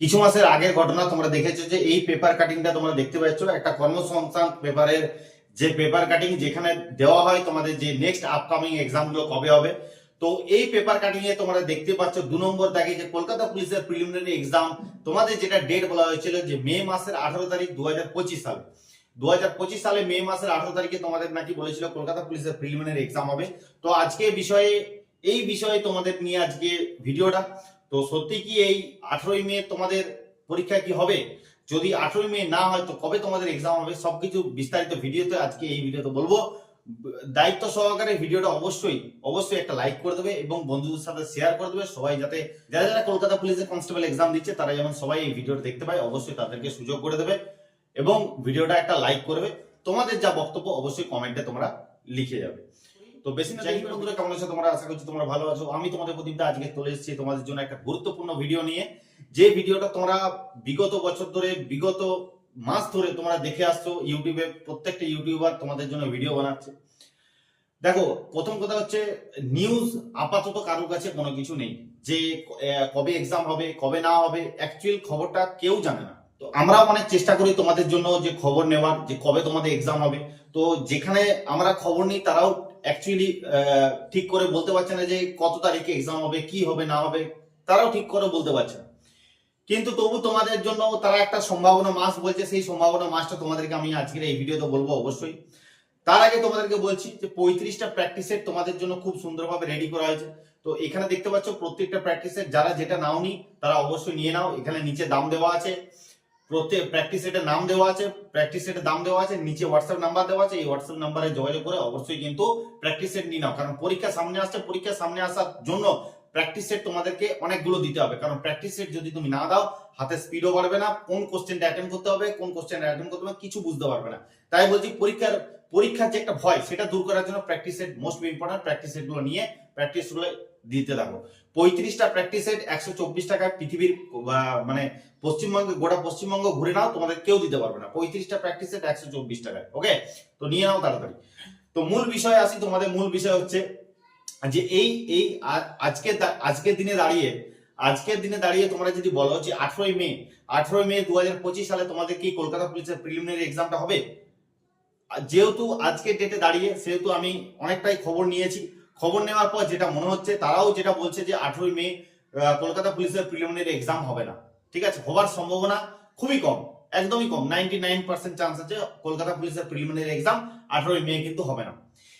কিছু মাসের আগের ঘটনা তোমরা দেখেছ যে এই পেপার কাটিংটা তোমরা দেখতে পাচ্ছ। একটা কর্মসংস্থান পেপারের যে পেপার কাটিং যেখানে দেওয়া হয়, তোমাদের যে নেক্সট আপকামিং এক্সামগুলো কবে হবে। তো এই পেপার কাটিং এ তোমরা দেখতে পাচ্ছ দু নম্বর দাগে যে কলকাতা পুলিশের প্রিলিমিনারি এক্সাম তোমাদের যেটা ডেট বলা হয়েছিল যে মে মাসের আঠারো তারিখ দু সালে। দু সালে মে মাসের আঠারো তারিখে তোমাদের নাকি বলেছিল কলকাতা পুলিশের প্রিলিমিনারি এক্সাম হবে। তো আজকে বিষয়ে, এই বিষয়ে তোমাদের নিয়ে আজকে ভিডিওটা তো সত্যি কি এই আঠারোই মে তোমাদের পরীক্ষা কি হবে? যদি আঠারোই মে না হয়, তো কবে তোমাদের এক্সাম হবে? সবকিছু বিস্তারিত ভিডিওতে আজকে এই ভিডিওতে বলব। দায়িত্ব সহকারে ভিডিওটা অবশ্যই অবশ্যই একটা লাইক করে দেবে এবং বন্ধুদের সাথে শেয়ার করে দেবে। সবাই যাতে, যারা যারা কলকাতা পুলিশের কনস্টেবল এক্সাম দিচ্ছে, তারা যেমন সবাই এই ভিডিওটা দেখতে পায়, অবশ্যই তাদেরকে সুযোগ করে দেবে এবং ভিডিওটা একটা লাইক করবে তোমাদের যা বক্তব্য, অবশ্যই কমেন্টে তোমরা লিখে যাবে। তো বেশি না জানি বন্ধুরা কেমন আছো? তোমরা আশা করছি তোমরা ভালো আছো। আমি তোমাদের প্রদীপটা আজকে চলে এসেছি তোমাদের জন্য একটা গুরুত্বপূর্ণ ভিডিও নিয়ে। যে ভিডিওটা তোমরা বিগত বছর ধরে বিগত মাস ধরে তোমরা দেখে আসছো ইউটিউবে প্রত্যেকটা ইউটিউবার তোমাদের জন্য ভিডিও বানাচ্ছে। দেখো প্রথম কথা হচ্ছে নিউজ আপাতত কারোর কাছে কোনো কিছু নেই। যে কবে এক্সাম হবে কবে না হবে অ্যাকচুয়াল খবরটা কেউ জানে না। তো আমরাও অনেক চেষ্টা করি তোমাদের জন্য যে খবর নেওয়ার যে কবে তোমাদের এক্সাম হবে। তো যেখানে আমরা খবর নিই তারাও অ্যাকচুয়ালি ঠিক করে বলতে পারছে না যে কত তারিখে এক্সাম হবে, কি হবে, না হবে, তারাও ঠিক করে বলতে পারছে না। কিন্তু তবু তোমাদের জন্য তারা একটা সম্ভাবনা মাস বলছে, সেই সম্ভাবনা মাসটা তোমাদেরকে আমি আজকের এই ভিডিওতে বলব অবশ্যই। তার আগে তোমাদেরকে বলছি যে পঁয়ত্রিশটা প্র্যাকটিস সেট তোমাদের জন্য খুব সুন্দরভাবে রেডি করা হয়েছে। তো এখানে দেখতে পাচ্ছ প্রত্যেকটা প্র্যাকটিস সেট যারা যেটা নাওনি, তারা অবশ্যই নিয়ে নাও। এখানে নিচে দাম দেওয়া আছে। প্রত্যেক প্র্যাকটিস সেটের নাম দেওয়া আছে প্র্যাকটিস সেটের দাম দেওয়া আছে, নিচে হোয়াটসঅ্যাপ নাম্বার দেওয়া আছে, এই হোয়াটসঅ্যাপ নাম্বারে যোগাযোগ করে অবশ্যই কিন্তু প্র্যাকটিস সেট নিয়ে নাও। কারণ পরীক্ষা সামনে আসছে, পরীক্ষা সামনে আসার জন্য প্র্যাকটিস সেট তোমাদেরকে অনেকগুলো দিতে হবে। কারণ প্র্যাকটিস সেট যদি তুমি না দাও, হাতে স্পিডও বাড়বে না, কোন কোশ্চেনটা অ্যাটেন্ড করতে হবে, কোন কোশ্চেন অ্যাটেন্ড করতে হবে, কিছু বুঝতে পারবে না। তাই বলছি পরীক্ষার পরীক্ষার যে একটা ভয়, সেটা দূর করার জন্য practice set most important practice সেটগুলো নিয়ে প্র্যাকটিসগুলো দিতে থাকো পঁয়ত্রিশটা প্র্যাকটিস সেট একশো চব্বিশ টাকায় পৃথিবীর মানে পশ্চিমবঙ্গে, গোটা পশ্চিমবঙ্গ ঘুরে নাও, তোমাদের কেউ দিতে পারবে না। পঁয়ত্রিশটা প্র্যাকটিস সেট একশো চব্বিশ টাকায় ওকে তো নিয়ে নাও তাড়াতাড়ি। তো মূল বিষয় আসি, তোমাদের মূল বিষয় হচ্ছে যে এই এই আজকে আজকের দিনে দাঁড়িয়ে, আজকের দিনে দাঁড়িয়ে তোমরা যদি বলো যে আঠারোই মে আঠারোই মে দু হাজার পঁচিশ সালে তোমাদের কি কলকাতা পুলিশের প্রিলিমিনারি এক্সামটা হবে? যেহেতু আজকের ডেটে দাঁড়িয়ে, সেহেতু আমি অনেকটাই খবর নিয়েছি। খবর নেওয়ার পর যেটা মনে হচ্ছে, তারাও যেটা বলছে যে আঠেরোই মে কলকাতা পুলিশের প্রিলিমিনারি এক্সাম হবে না। ঠিক আছে? হবার সম্ভাবনা খুবই কম, একদমই কম। নাইনটি নাইন পার্সেন্ট চান্স আছে কলকাতা পুলিশের প্রিলিমিনারি এক্সাম আঠারোই মে কিন্তু হবে না।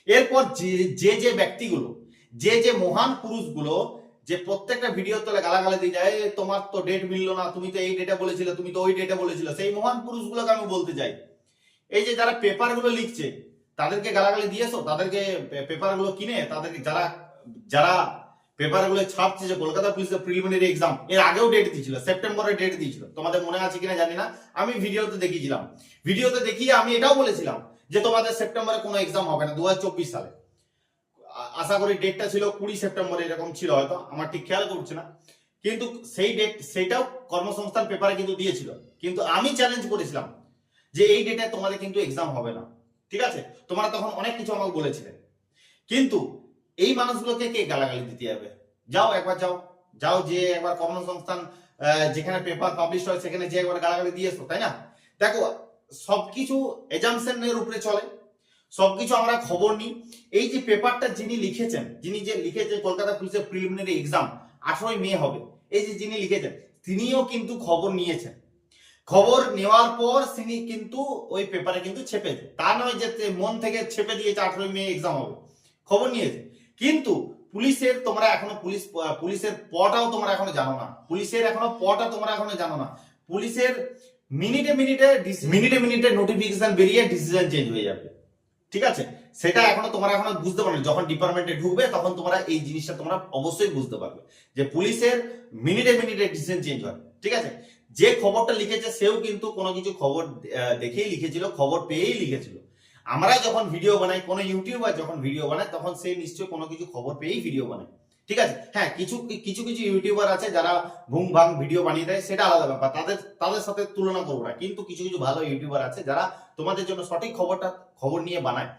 এরপর যে যে যে ব্যক্তিগুলো, যে যে মহান পুরুষগুলো, যে প্রত্যেকটা ভিডিও তোলে গালাগালি দিয়ে যায় তোমার তো ডেট মিললো না, তুমি তো এই ডেটে বলেছিলে, তুমি তো ওই ডেটে বলেছিলে। সেই মহান পুরুষগুলোকে আমি বলতে চাই, এই যে যারা পেপারগুলো লিখছে তাদেরকে গালাগালি দিয়েছ? তাদেরকে পেপারগুলো কিনে তাদেরকে যারা যারা পেপারগুলো ছাপছে যে কলকাতা পুলিশের প্রিলিমিনারি এক্সাম এর আগেও ডেট দিয়েছিল সেপ্টেম্বরে ডেট দিয়েছিল। তোমাদের মনে আছে কিনা জানি না, আমি ভিডিওতে দেখিয়েছিলাম। ভিডিওতে দেখিয়ে আমি এটাও বলেছিলাম যে তোমাদের সেপ্টেম্বরে কোনো এক্সাম হবে না দু হাজার চব্বিশ সালে। আশা করি ডেটটা ছিল কুড়ি সেপ্টেম্বরে এরকম ছিল হয়তো, আমার ঠিক খেয়াল করছে না। কিন্তু সেই ডেট সেটাও কর্মসংস্থান পেপারে কিন্তু দিয়েছিল। কিন্তু আমি চ্যালেঞ্জ করেছিলাম যে এই ডেটে তোমাদের কিন্তু এক্সাম হবে না। ঠিক আছে? তোমরা তখন অনেক কিছু আমাকে বলেছিলে। কিন্তু এই মানুষগুলোকে কে গালাগালি দিতে যাবে? যাও, একবার যাও। যাও যে একবার কর্মসংস্থান যেখানে পেপার পাবলিশ হয়, সেখানে যে একবার গালাগালি দিয়ে এসো, তাই না? দেখো, সবকিছু এজামশনের উপরে চলে। সবকিছু আমরা খবর নিই। এই যে পেপারটা যিনি লিখেছেন, যিনি যে লিখেছেন কলকাতা পুলিশের প্রিলিমিনারি এক্সাম আঠারোই মে হবে। এই যে যিনি লিখেছেন, তিনিও কিন্তু খবর নিয়েছেন। খবর নেওয়ার পর তিনি কিন্তু ওই পেপারে কিন্তু ছেপে ছেপেছে। তা নয় যে মন থেকে ছেপে দিয়েছে আঠারোই মে এক্সাম হবে। খবর নিয়েছে। কিন্তু পুলিশের তোমরা এখনও পুলিশ, পুলিশের পটাও তোমরা এখনও জানো না। পুলিশের এখনও পটা তোমরা এখনও জানো না। পুলিশের মিনিটে মিনিটে মিনিটে মিনিটে নোটিফিকেশন বেরিয়ে ডিসিশন চেঞ্জ হয়ে যাবে। ঠিক আছে? সেটা এখনও তোমরা এখনও বুঝতে পারো যখন ডিপার্টমেন্টে ঢুকবে, তখন তোমরা এই জিনিসটা তোমরা অবশ্যই বুঝতে পারবে। যে পুলিশের মিনিটে মিনিটে ডিসিশন চেঞ্জ হয়। ঠিক আছে? যে খবরটা লিখেছে, সেও কিন্তু কোনো কিছু খবর দেখেই লিখেছিল, খবর পেয়েই লিখেছিল। আমরা যখন ভিডিও বানাই, কোনো ইউটিউবার যখন ভিডিও বানায়, তখন সে নিশ্চয়ই কোনো কিছু খবর পেয়েই ভিডিও বানায়। ঠিক আছে? হ্যাঁ কিছু কিছু কিছু ইউটিউবার আছে যারা ভুং ভাং ভিডিও বানিয়ে দেয়, সেটা আলাদা ব্যাপার। তাদের তাদের সাথে তুলনা করব না। কিন্তু কিছু কিছু ভালো ইউটিউবার আছে যারা তোমাদের জন্য সঠিক খবরটা, খবর নিয়ে বানায়।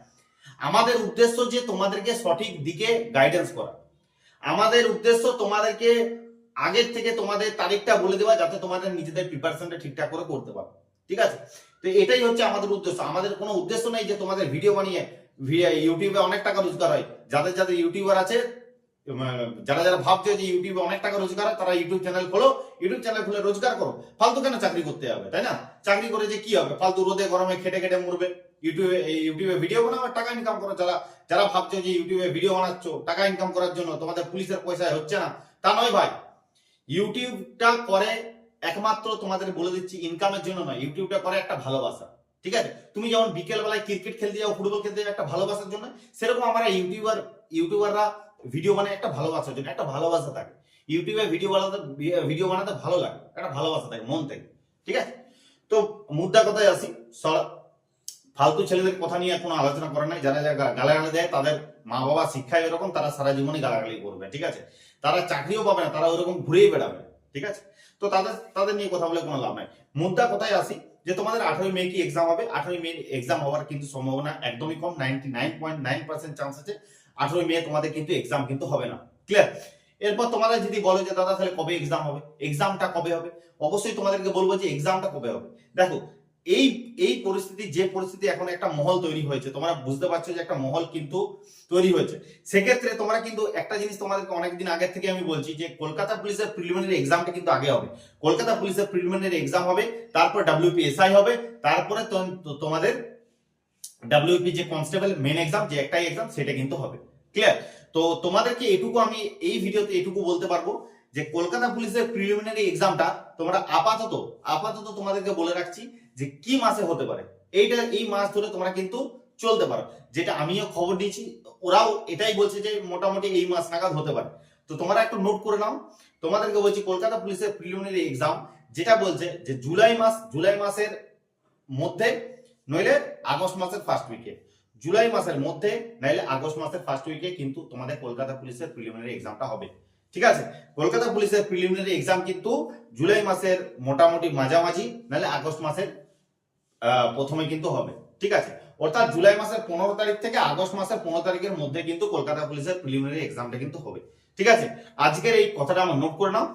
আমাদের উদ্দেশ্য যে তোমাদেরকে সঠিক দিকে গাইডেন্স করা। আমাদের উদ্দেশ্য তোমাদেরকে আগের থেকে তোমাদের তারিখটা বলে দেওয়া যাতে তোমাদের নিজেদের প্রিপারেশনটা ঠিকঠাক করে করতে পারো। ঠিক আছে? তো এটাই হচ্ছে আমাদের উদ্দেশ্য। আমাদের কোনো উদ্দেশ্য নেই যে তোমাদের ভিডিও বানিয়ে ইউটিউবে অনেক টাকা রোজগার হয়। যাদের যাদের ইউটিউবার আছে যারা যারা ভাবছে যে ইউটিউবে অনেক টাকা রোজগার হয়, তারা ইউটিউব চ্যানেল খোলো। ইউটিউব চ্যানেল খুলে রোজগার করো। ফালতু কেন চাকরি করতে হবে, তাই না? চাকরি করে যে কি হবে? ফালতু রোদে, গরমে, খেটে খেটে মরবে। ইউটিউবে ইউটিউবে ভিডিও বানাও, টাকা ইনকাম করো। যারা যারা ভাবছ যে ইউটিউবে ভিডিও বানাচ্ছ, টাকা ইনকাম করার জন্য তোমাদের পুলিশের পয়সায় হচ্ছে না। তা নয় ভাই। ইউটিউবটা করে একমাত্র তোমাদের বলে দিচ্ছি ইনকামের জন্য নয়, ইউটিউবটা করে একটা ভালোবাসা, ঠিক আছে? তুমি যেমন বিকেল বেলায় ক্রিকেট খেলতে যাও ফুটবল খেলতে যাও, একটা ভালোবাসার জন্য, সেরকম আমরা ইউটিউবার, ইউটিউবাররা ভিডিও বানায় একটা ভালোবাসার জন্য, একটা ভালোবাসা থাকে। ইউটিউবে ভিডিও বানাতে ভিডিও বানাতে ভালো লাগে, একটা ভালোবাসা থাকে, মন থেকে, ঠিক আছে? তো মুদ্রা কথায় আসি স- ফালতু ছেলেদের কথা নিয়ে কোনো আলোচনা করে নাই। যারা যারা গালাগালি দেয়, তাদের মা বাবা শিক্ষায় এরকম তারা সারা জীবনই গালাগালি করবে, ঠিক আছে? তারা চাকরিও পাবে না, তারা ওরকম ঘুরেই বেড়াবে, ঠিক আছে? তো তাদের তাদের নিয়ে কথা বলে কোনো লাভ নাই। মুদ্রা কোথায় আসি? যে তোমাদের আঠারোই মে কি এক্সাম হবে? আঠারোই মে এক্সাম হওয়ার কিন্তু সম্ভাবনা একদমই কম ninety nine point nine percent chance আছে। আঠারোই মে তোমাদের কিন্তু এক্সাম কিন্তু হবে না ক্লিয়ার এরপর তোমাদের যদি বলো যে, দাদা, তাহলে কবে এক্সাম হবে? এক্সামটা কবে হবে? অবশ্যই তোমাদেরকে বলব যে এক্সামটা কবে হবে? দেখো এই এই পরিস্থিতি, যে পরিস্থিতি এখন একটা মহল তৈরি হয়েছে, তোমরা বুঝতে পারছ যে একটা মহল কিন্তু তৈরি হয়েছে। সেক্ষেত্রে তোমরা কিন্তু একটা জিনিস তোমাদেরকে অনেকদিন আগে থেকে আমি বলছি যে কলকাতা পুলিশের প্রিলিমিনারি এক্সামটা কিন্তু আগে হবে। কলকাতা পুলিশের প্রিলিমিনারি এক্সাম হবে, তারপর ডাব্লিউপিএসআই হবে, তারপরে তোমাদের ডাব্লিউপি যে কনস্টেবল মেন এক্সাম যে একটাই এক্সাম সেটা কিন্তু হবে। ক্লিয়ার তো তোমাদেরকে এটুকু আমি এই ভিডিওতে এটুকু বলতে পারব যে কলকাতা পুলিশের প্রিলিমিনারি এক্সামটা তোমরা আপাতত আপাতত তোমাদেরকে বলে রাখছি যে কি মাসে হতে পারে, এইটা এই মাস ধরে তোমরা কিন্তু চলতে পারো। যেটা আমিও খবর দিয়েছি, ওরাও এটাই বলছে যে মোটামুটি এই মাস নাগাদ হতে পারে। তো তোমরা একটু নোট করে নাও। তোমাদেরকে বলছি, কলকাতা পুলিশের প্রিলিমিনারি এক্সাম যেটা বলছে যে জুলাই মাস, জুলাই মাসের মধ্যে, নইলে আগস্ট মাসের ফার্স্ট উইকে জুলাই মাসের মধ্যে, নাইলে আগস্ট মাসের ফার্স্ট উইকে কিন্তু তোমাদের কলকাতা পুলিশের প্রিলিমিনারি এক্সামটা হবে। ঠিক আছে? কলকাতা পুলিশের প্রিলিমিনারি এক্সাম কিন্তু জুলাই মাসের মোটামুটি মাঝামাঝি নাহলে আগস্ট মাসের প্রথমে কিন্তু হবে, ঠিক আছে? অর্থাৎ জুলাই মাসের পনেরো তারিখ থেকে আগস্ট মাসের পনেরো তারিখের মধ্যে কিন্তু কলকাতা পুলিশের প্রিলিমিনারি এক্সামটা কিন্তু হবে, ঠিক আছে? আজকের এই কথাটা আমার নোট করে নাও।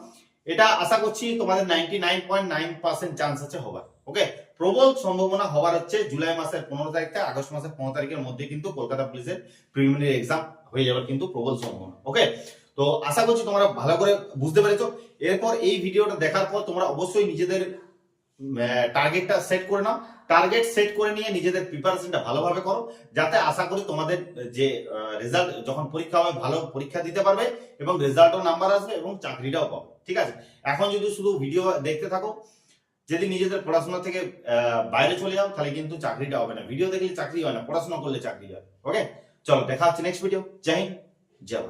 এটা আশা করছি তোমাদের ninety nine point nine percent chance আছে হবার ওকে প্রবল সম্ভাবনা হবার হচ্ছে জুলাই মাসের পনেরো তারিখ থেকে আগস্ট মাসের পনেরো তারিখের মধ্যে কিন্তু কলকাতা পুলিশের প্রিলিমিনারি এক্সাম হয়ে যাওয়ার কিন্তু প্রবল সম্ভাবনা ওকে তো আশা করছি তোমরা ভালো করে বুঝতে পেরেছ। এরপর এই ভিডিওটা দেখার পর তোমরা অবশ্যই নিজেদের টার্গেটটা সেট করে নাও। টার্গেট সেট করে নিয়ে নিজেদের প্রিপারেশনটা ভালোভাবে করো, যাতে আশা করি তোমাদের যে রেজাল্ট যখন পরীক্ষা হবে, ভালো পরীক্ষা দিতে পারবে এবং রেজাল্টও নাম্বার আসবে এবং চাকরিটাও পাবে, ঠিক আছে? এখন যদি শুধু ভিডিও দেখতে থাকো, যদি নিজেদের পড়াশোনা থেকে বাইরে চলে যাও, তাহলে কিন্তু চাকরিটা হবে না। ভিডিও দেখলে চাকরি হয় না, পড়াশোনা করলে চাকরি হয় ওকে চলো, দেখা হচ্ছে নেক্সট ভিডিও জয় হিন্দ, জয়